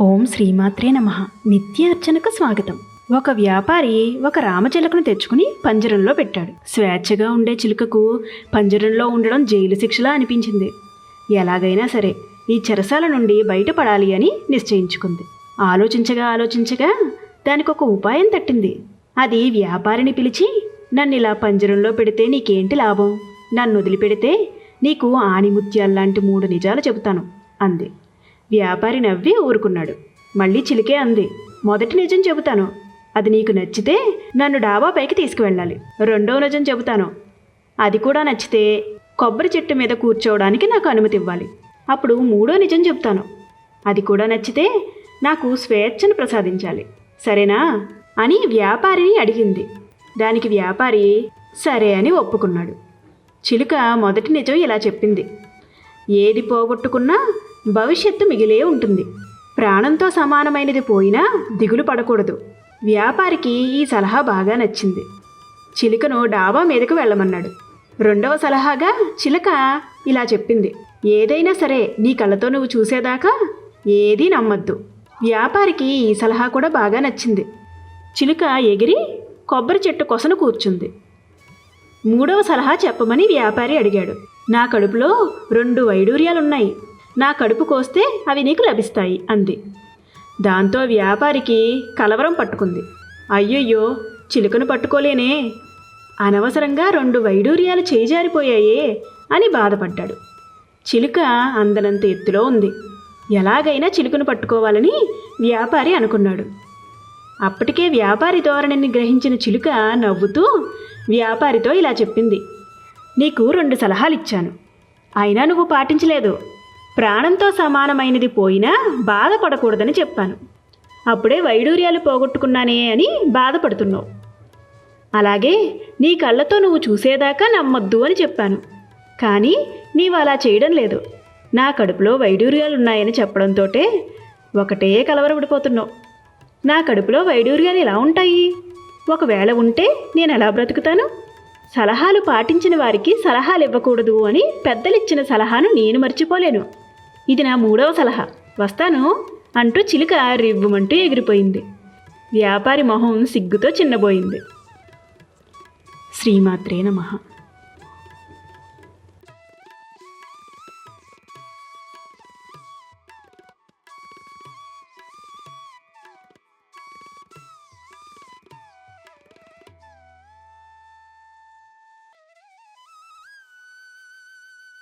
ఓం శ్రీమాత్రే నమ. నిత్యార్చనకు స్వాగతం. ఒక వ్యాపారి ఒక రామచిలుకను తెచ్చుకుని పంజరంలో పెట్టాడు. స్వేచ్ఛగా ఉండే చిలుకకు పంజరంలో ఉండడం జైలు శిక్షలా అనిపించింది. ఎలాగైనా సరే ఈ చెరసాల నుండి బయటపడాలి అని నిశ్చయించుకుంది. ఆలోచించగా ఆలోచించగా దానికి ఒక ఉపాయం తట్టింది. అది వ్యాపారిని పిలిచి నన్ను ఇలా పంజరంలో పెడితే నీకేంటి లాభం? నన్ను వదిలిపెడితే నీకు ఆణిముత్యాల్లాంటి మూడు నిజాలు చెబుతాను అంది. వ్యాపారి నవ్వి ఊరుకున్నాడు. మళ్ళీ చిలికే అంది. మొదటి నిజం చెబుతాను. అది నీకు నచ్చితే నన్ను డాబా పైకి తీసుకువెళ్ళాలి. రెండో నిజం చెబుతాను. అది కూడా నచ్చితే కొబ్బరి చెట్టు మీద కూర్చోవడానికి నాకు అనుమతి ఇవ్వాలి. అప్పుడు మూడో నిజం చెప్తాను అది కూడా నచ్చితే నాకు స్వేచ్ఛను ప్రసాదించాలి. సరేనా? అని వ్యాపారిని అడిగింది. దానికి వ్యాపారి సరే అని ఒప్పుకున్నాడు. చిలుక మొదటి నిజం ఇలా చెప్పింది. ఏది పోగొట్టుకున్నా భవిష్యత్తు మిగిలే ఉంటుంది. ప్రాణంతో సమానమైనది పోయినా దిగులు పడకూడదు. వ్యాపారికి ఈ సలహా బాగా నచ్చింది. చిలుకను డాబా మీదకు వెళ్ళమన్నాడు. రెండవ సలహాగా చిలుక ఇలా చెప్పింది. ఏదైనా సరే నీ కళ్ళతో నువ్వు చూసేదాకా ఏదీ నమ్మద్దు. వ్యాపారికి ఈ సలహా కూడా బాగా నచ్చింది. చిలుక ఎగిరి కొబ్బరి చెట్టు కొసను కూర్చుంది. మూడవ సలహా చెప్పమని వ్యాపారి అడిగాడు. నా కడుపులో రెండు వైడూర్యాలున్నాయి. నా కడుపు కోస్తే అవి నీకు లభిస్తాయి అంది. దాంతో వ్యాపారికి కలవరం పట్టుకుంది. అయ్యయ్యో చిలుకను పట్టుకోలేనే. అనవసరంగా రెండు వైడూర్యాలు చేజారిపోయాయే అని బాధపడ్డాడు. చిలుక అందనంత ఎత్తులో ఉంది. ఎలాగైనా చిలుకను పట్టుకోవాలని వ్యాపారి అనుకున్నాడు. అప్పటికే వ్యాపారి ధోరణిని గ్రహించిన చిలుక నవ్వుతూ వ్యాపారితో ఇలా చెప్పింది. నీకు రెండు సలహాలు ఇచ్చాను అయినా నువ్వు పాటించలేదు. ప్రాణంతో సమానమైనది పోయినా బాధపడకూడదని చెప్పాను. అప్పుడే వైడూర్యాలు పోగొట్టుకున్నానే అని బాధపడుతున్నావు. అలాగే నీ కళ్ళతో నువ్వు చూసేదాకా నమ్మొద్దు అని చెప్పాను. కానీ నీవు అలా చేయడం లేదు. నా కడుపులో వైడూర్యాలున్నాయని చెప్పడంతోటే ఒకటే కలవరపడిపోతున్నావు. నా కడుపులో వైడూర్యాలు ఎలా ఉంటాయి? ఒకవేళ ఉంటే నేను ఎలా బ్రతుకుతాను? సలహాలు పాటించిన వారికి సలహాలు ఇవ్వకూడదు అని పెద్దలిచ్చిన సలహాను నేను మర్చిపోలేను. ఇది నా మూడవ సలహా. వస్తాను అంటూ చిలుక రివ్వుమంటూ ఎగిరిపోయింది. వ్యాపారి మొహం సిగ్గుతో చిన్నబోయింది. శ్రీమాత్రే నమః.